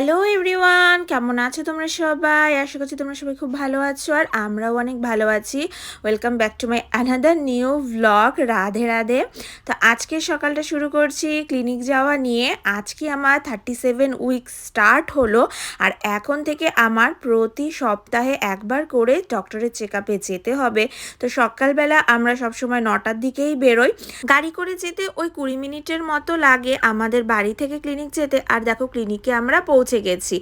Hello everyone কেমন আছো তোমরা সবাই? আশা করছি তোমরা সবাই খুব ভালো আছো আর আমরাও অনেক ভালো আছি। Welcome back to my another new vlog Radhe Radhe. তো আজকে সকালটা শুরু করছি ক্লিনিক যাওয়া নিয়ে। আজকে আমার থার্টি সেভেন উইক স্টার্ট হলো আর এখন থেকে আমার প্রতি সপ্তাহে একবার করে ডক্টরের চেক আপে যেতে হবে। তো সকালবেলা আমরা সবসময় নটার দিকেই বেরোই। গাড়ি করে যেতে ওই কুড়ি মিনিটের মতো লাগে আমাদের বাড়ি থেকে ক্লিনিক যেতে। আর দেখো ক্লিনিকে আমরা পৌঁছে গেছি।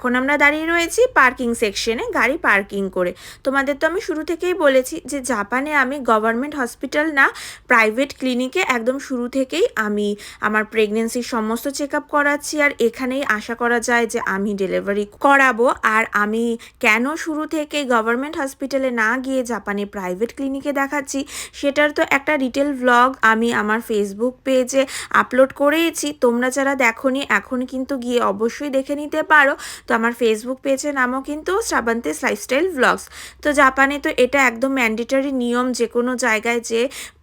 এখন আমরা দাঁড়িয়ে রয়েছি পার্কিং সেকশনে, গাড়ি পার্কিং করে। তোমাদের তো আমি শুরু থেকেই বলেছি যে জাপানে আমি গভর্নমেন্ট হসপিটাল না, প্রাইভেট ক্লিনিকে একদম শুরু থেকেই আমি আমার প্রেগনেন্সির সমস্ত চেক আপ করাচ্ছি। আর এখানেই আশা করা যায় যে আমি ডেলিভারি করাবো। আর আমি কেন শুরু থেকে গভর্নমেন্ট হসপিটালে না গিয়ে জাপানে প্রাইভেট ক্লিনিকে দেখাচ্ছি, সেটার তো একটা ডিটেল ভ্লগ আমি আমার ফেসবুক পেজে আপলোড করেইছি। তোমরা যারা দেখোনি, এখন কিন্তু গিয়ে অবশ্যই দেখে নিতে পারো। তো আমার ফেসবুক পেজের নামও কিন্তু শ্রাবান্তেস লাইফস্টাইল ব্লগস তো জাপানে তো এটা একদম ম্যান্ডেটরি নিয়ম যে কোনো জায়গায় যে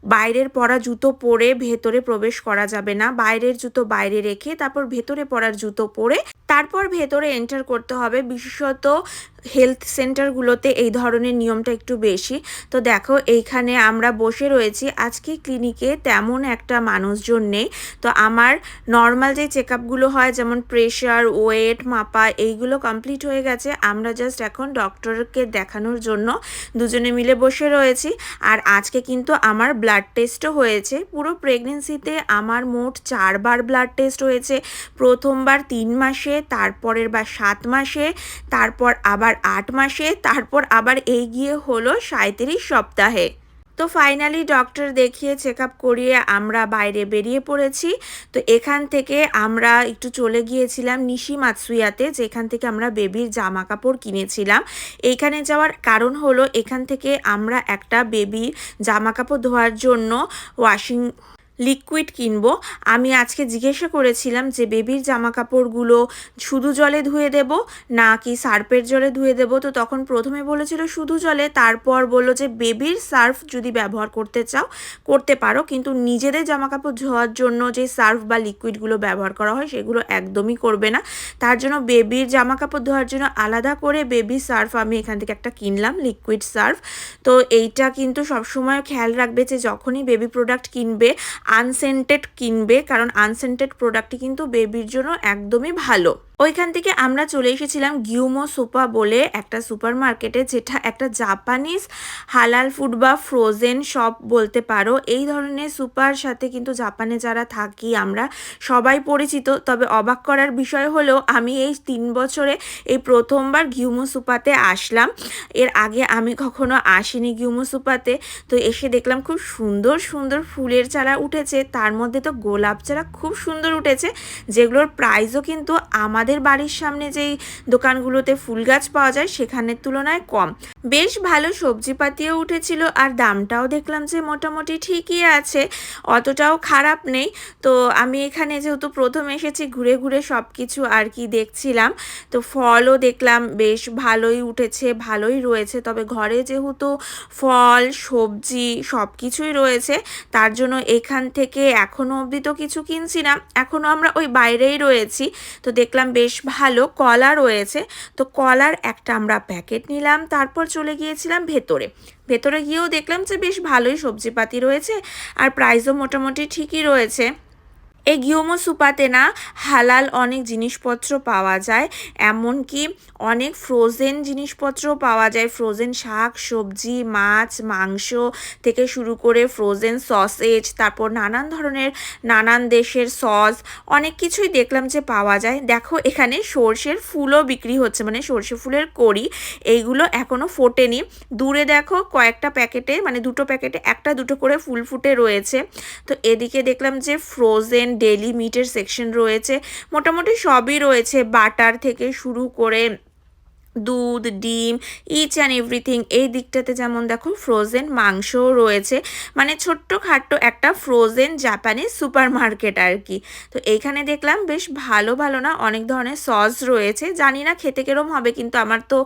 বাইরের পরা জুতো পরে ভেতরে প্রবেশ করা যাবে না। বাইরের জুতো বাইরে রেখে তারপর ভেতরে পরার জুতো পরে তারপর ভেতরে এন্টার করতে হবে। বিশেষত হেলথ সেন্টারগুলোতে এই ধরনের নিয়মটা একটু বেশি। তো দেখো, এইখানে আমরা বসে রয়েছি। আজকে ক্লিনিকে তেমন একটা মানুষজন নেই। তো আমার নর্মাল যে চেক আপগুলো হয়, যেমন প্রেশার ওয়েট মাপা, এইগুলো কমপ্লিট হয়ে গেছে। আমরা জাস্ট এখন ডক্টরকে দেখানোর জন্য দুজনে মিলে বসে রয়েছি। আর আজকে কিন্তু আমার ব্লাড টেস্টও হয়েছে। পুরো প্রেগনেন্সিতে আমার মোট চারবার ব্লাড টেস্ট হয়েছে। প্রথমবার তিন মাসে, তারপরের বার সাত মাসে, তারপর আবার আট মাসে, তারপর আবার এগিয়ে গিয়ে হলো সাঁত্রিশ সপ্তাহে। তো ফাইনালি ডক্টর দেখিয়ে চেক আপ করিয়ে আমরা বাইরে বেরিয়ে পড়েছি। তো এখান থেকে আমরা একটু চলে গিয়েছিলাম নিশি মাতসুয়াতে যেখান থেকে আমরা বেবির জামা কাপড় কিনেছিলাম। এইখানে যাওয়ার কারণ হলো এখান থেকে আমরা একটা বেবির জামা কাপড় ধোয়ার জন্য ওয়াশিং লিকুইড কিনবো। আমি আজকে জিজ্ঞাসা করেছিলাম যে, বেবির জামা কাপড়গুলো শুধু জলে ধুয়ে দেব না কি সার্ফের জলে ধুয়ে দেব? তো তখন প্রথমে বলেছিল শুধু জলে, তারপর বলল যে, বেবির সার্ফ যদি ব্যবহার করতে চাও, করতে পারো। কিন্তু নিজেদের জামা কাপড় ধোয়ার জন্য যে সার্ফ বা লিকুইডগুলো ব্যবহার করা হয়, সেগুলো একদমই করবে না। তার জন্য বেবির জামা কাপড় ধোয়ার জন্য আলাদা করে বেবি সার্ফ আমি এখান থেকে একটা কিনলাম লিকুইড সার্ফ। তো এইটা কিন্তু সবসময় খেয়াল রাখবে যে, যখনই বেবি প্রোডাক্ট কিনবে আনসেন্টেড কিনবে কারণ আনসেন্টেড প্রোডাক্টটি কিন্তু বেবির জন্য একদমই ভালো। ওইখান থেকে আমরা চলে এসেছিলাম গিউমো সুপা বলে একটা সুপার মার্কেটে যেটা একটা জাপানিজ হালাল ফুড বা ফ্রোজেন শপ বলতে পারো। এই ধরনের সুপার সাথে কিন্তু জাপানে যারা থাকি আমরা সবাই পরিচিত। তবে অবাক করার বিষয় হলো, আমি এই তিন বছরে এই প্রথমবার গিউমো সুপাতে আসলাম। এর আগে আমি কখনো আসিনি গিউমো সুপাতে। তো এসে দেখলাম খুব সুন্দর সুন্দর ফুলের চারা উঠেছে। তার মধ্যে তো গোলাপ চারা খুব সুন্দর উঠেছে, যেগুলোর প্রাইসও কিন্তু আমার আমাদের বাড়ির সামনে যেই দোকানগুলোতে ফুল গাছ পাওয়া যায় সেখানের তুলনায় কম। বেশ ভালো সবজিপাতিও উঠেছিল আর দামটাও দেখলাম যে মোটামুটি ঠিকই আছে, অতটাও খারাপ নেই। তো আমি এখানে যেহেতু প্রথম এসেছি, ঘুরে ঘুরে সব কিছু আর কি দেখছিলাম। তো ফলও দেখলাম, বেশ ভালোই উঠেছে, ভালোই রয়েছে। তবে ঘরে যেহেতু ফল, সবজি সব কিছুই রয়েছে, তার জন্য এখান থেকে এখনও অবধি তো কিছু কিনছি না। এখনও আমরা ওই বাইরেই রয়েছি। তো দেখলাম বেশ ভালো কলা রয়েছে। তো কলার একটা আমরা প্যাকেট নিলাম, তারপর চলে গিয়েছিলাম ভেতরে। ভেতরে গিয়েও দেখলাম যে বেশ ভালোই সবজিপাতি রয়েছে, আর প্রাইসও মোটামুটি ঠিকই রয়েছে। এই গিওমো সুপাতে না হালাল অনেক জিনিসপত্র পাওয়া যায়, এমনকি অনেক ফ্রোজেন জিনিসপত্রও পাওয়া যায়। ফ্রোজেন শাক, সবজি, মাছ, মাংস থেকে শুরু করে ফ্রোজেন সসেজ তারপর নানান ধরনের, নানান দেশের সস অনেক কিছুই দেখলাম যে পাওয়া যায়। দেখো, এখানে সর্ষের ফুলও বিক্রি হচ্ছে মানে সর্ষে ফুলের কড়ি, এইগুলো এখনও ফোটেনি। দূরে দেখো, কয়েকটা প্যাকেটে মানে দুটো প্যাকেটে একটা দুটো করে ফুল ফুটে রয়েছে। তো এদিকে দেখলাম যে ফ্রোজেন ডেলি মিটের সেকশন রয়েছে। মোটামুটি সবই রয়েছে। বাটার থেকে শুরু করে দুধ, ডিম ইচ অ্যান্ড এভরিথিং এই দিকটাতে যেমন দেখো ফ্রোজেন মাংসও রয়েছে। মানে ছোট্ট খাট্ট একটা ফ্রোজেন জাপানিজ সুপার মার্কেট আর কি। তো এইখানে দেখলাম বেশ ভালো ভালো না অনেক ধরনের সস রয়েছে। জানি না খেতে কেরম হবে কিন্তু আমার তো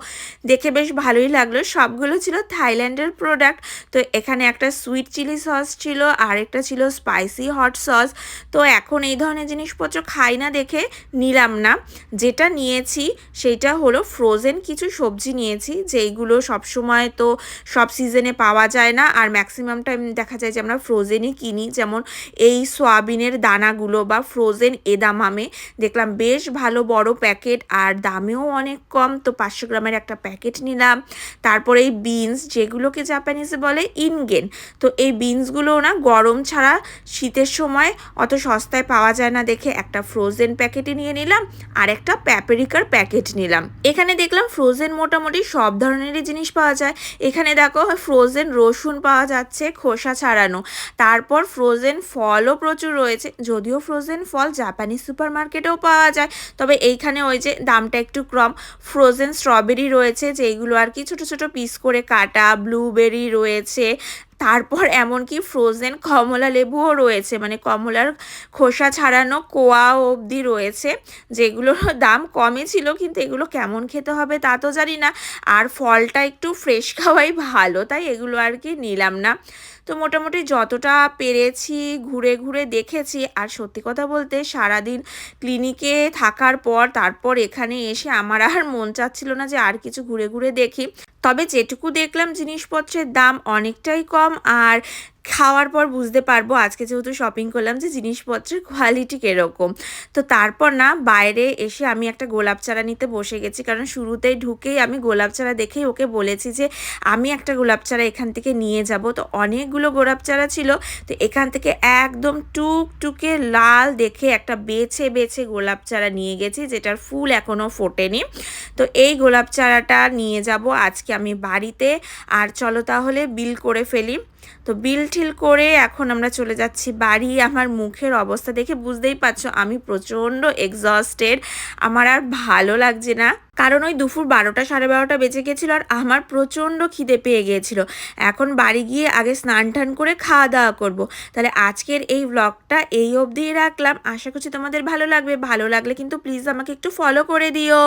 দেখে বেশ ভালোই লাগল। সবগুলো ছিল থাইল্যান্ডের প্রোডাক্ট তো এখানে একটা সুইট চিলি সস ছিল আর একটা ছিল স্পাইসি হট সস তো এখন এই ধরনের জিনিসপত্র খাই না দেখে নিলাম না। যেটা নিয়েছি সেইটা হলো ফ্রোজেন কিছু সবজি নিয়েছি, যেইগুলো সবসময় তো সব সিজনে পাওয়া যায় না। আর ম্যাক্সিমাম টাইম দেখা যায় যে আমরা ফ্রোজেনই কিনি। যেমন এই সোয়াবিনের দানাগুলো বা ফ্রোজেন এদামামে দেখলাম বেশ ভালো বড় প্যাকেট আর দামেও অনেক কম। তো পাঁচশো গ্রামের একটা প্যাকেট নিলাম। তারপরে এই বিনস যেগুলোকে জাপানিজে বলে ইনগেন। তো এই বিনসগুলো না গরম ছাড়া শীতের সময় অত সস্তায় পাওয়া যায় না দেখে একটা ফ্রোজেন প্যাকেটে নিয়ে নিলাম। আর একটা প্যাপেরিকার প্যাকেট নিলাম। এখানে দেখলাম ফ্রোজেন মোটামুটি সব ধরনেরই জিনিস পাওয়া যায়। এখানে দেখো ফ্রোজেন রসুন পাওয়া যাচ্ছে, খোসা ছাড়ানো। তারপর ফ্রোজেন ফলও প্রচুর রয়েছে, যদিও ফ্রোজেন ফল জাপানি সুপার মার্কেটেও পাওয়া যায়। তবে এইখানে ওই যে দামটা একটু কম ফ্রোজেন স্ট্রবেরি রয়েছে, যেইগুলো আর কি ছোটো ছোটো পিস করে কাটা ব্লুবেরি রয়েছে তারপর এমনকি ফ্রোজেন কমলা লেবুও রয়েছে মানে কমলার খোসা ছাড়ানো কোয়া অবধি রয়েছে, যেগুলোর দাম কমে ছিল, কিন্তু এগুলো কেমন খেতে হবে তা তো জানি না। আর ফলটা একটু ফ্রেশ খাওয়াই ভালো, তাই এগুলো আর কি নিলাম না। তো মোটামুটি যতটা পেরেছি, ঘুরে ঘুরে দেখেছি, আর সত্যি কথা বলতে সারাদিন ক্লিনিকে থাকার পর, তারপর এখানে এসে আমার আর মন চাচ্ছিল না যে আর কিছু ঘুরে ঘুরে দেখি। তবে যেটুকু দেখলাম জিনিসপত্রের দাম অনেকটাই কম, আর খাওয়ার পর বুঝতে পারব আজকে যেহেতু শপিং করলাম যে জিনিসপত্রের কোয়ালিটি কীরকম। তো তারপর না বাইরে এসে আমি একটা গোলাপ চারা নিতে বসে গেছি, কারণ শুরুতেই ঢুকেই আমি গোলাপ চারা দেখেই ওকে বলেছি যে আমি একটা গোলাপ চারা এখান থেকে নিয়ে যাব। তো অনেকগুলো গোলাপ চারা ছিল, তো এখান থেকে একদম টুকটুকে লাল দেখে একটা বেছে বেছে গোলাপ চারা নিয়ে গেছি, যেটার ফুল এখনও ফোটেনি। তো এই গোলাপ চারাটা নিয়ে যাব আজকে আমি বাড়িতে। আর চলো তাহলে বিল করে ফেলি। তো বিল ঠিল করে এখন আমরা চলে যাচ্ছি বাড়ি। আমার মুখের অবস্থা দেখে বুঝতেই পারছ, আমি প্রচণ্ড এক্সস্টেড আমার আর ভালো লাগছে না। কারণ ওই দুপুর বারোটা, সাড়ে বারোটা বেজে গেছিল আর আমার প্রচণ্ড খিদে পেয়ে গিয়েছিল এখন বাড়ি গিয়ে আগে স্নান টান করে খাওয়া দাওয়া করব। তাহলে আজকের এই ব্লগটা এই অবধিই রাখলাম। আশা করছি তোমাদের ভালো লাগবে। ভালো লাগলে কিন্তু প্লিজ আমাকে একটু ফলো করে দিও।